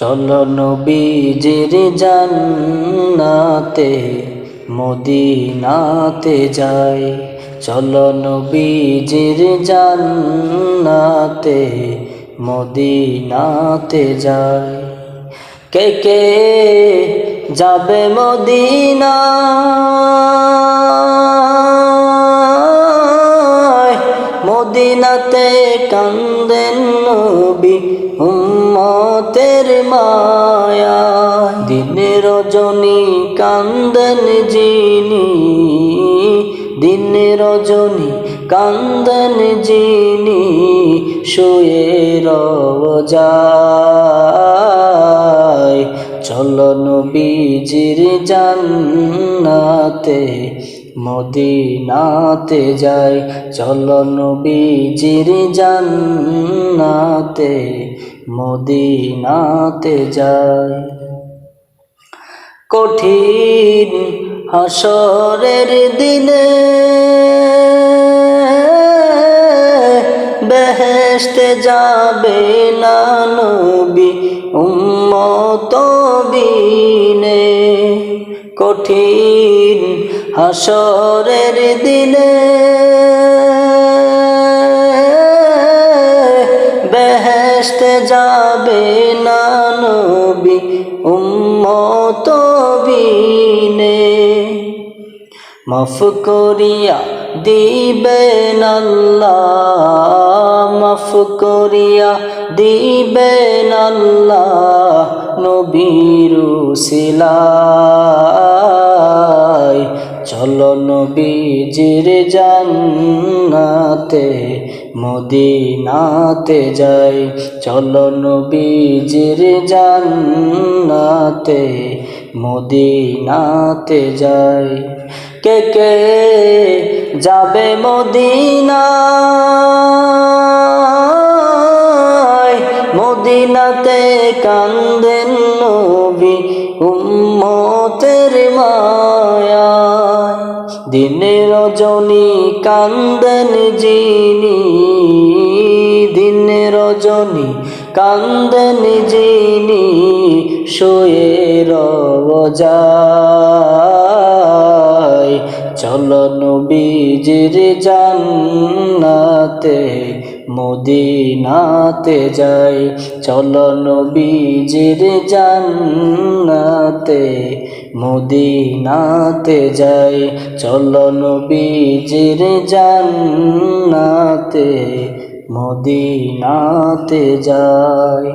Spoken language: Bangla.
চলো নবীজির জান্নাতে, মদিনাতে যাই। চলো নবীজির জান্নাতে, মদিনাতে যাই। কে কে যাবে মদিনা মদিনাতে কান্দেন নবী রজনী কান্দেন যিনি দিনে রজনী কান্দন যিনি শুয়ে রোজায় চলো নবীজির জান্নাতে, মদিনাতে যাই। চলো নবীজির জান্নাতে, মদিনাতে যাই। কঠিন হাসরের দিনে বেহেশতে যাবে না নবী উম্মত বিনে। কঠিন হাসরের দিনে বেহেশতে যাবে না নবী উম্মত বিনে মাফ করিয়া দিবেন আল্লাহ, মাফ করিয়া দিবেন আল্লাহ নবীর সিলাই চলো নবীজির জান্নাতে, মদিনাতে যাই। চলো নবীজির জান্নাতে মদিনাতে যাই। কে কে যাবে মদিনা মদিনাতে কান্দেন নবী উম্মতের মায়া দিনে রজনী কান্দন যিনি, দিনে রজনী কান্দন যিনি শুয়ে রোজায় চলো নবীজির জান্নাতে, মদিনাতে যাই। চলো নবীজির জান্নাতে, মদিনাতে যাই। চলো নবীজির জান্নাতে মদিনাতে যাই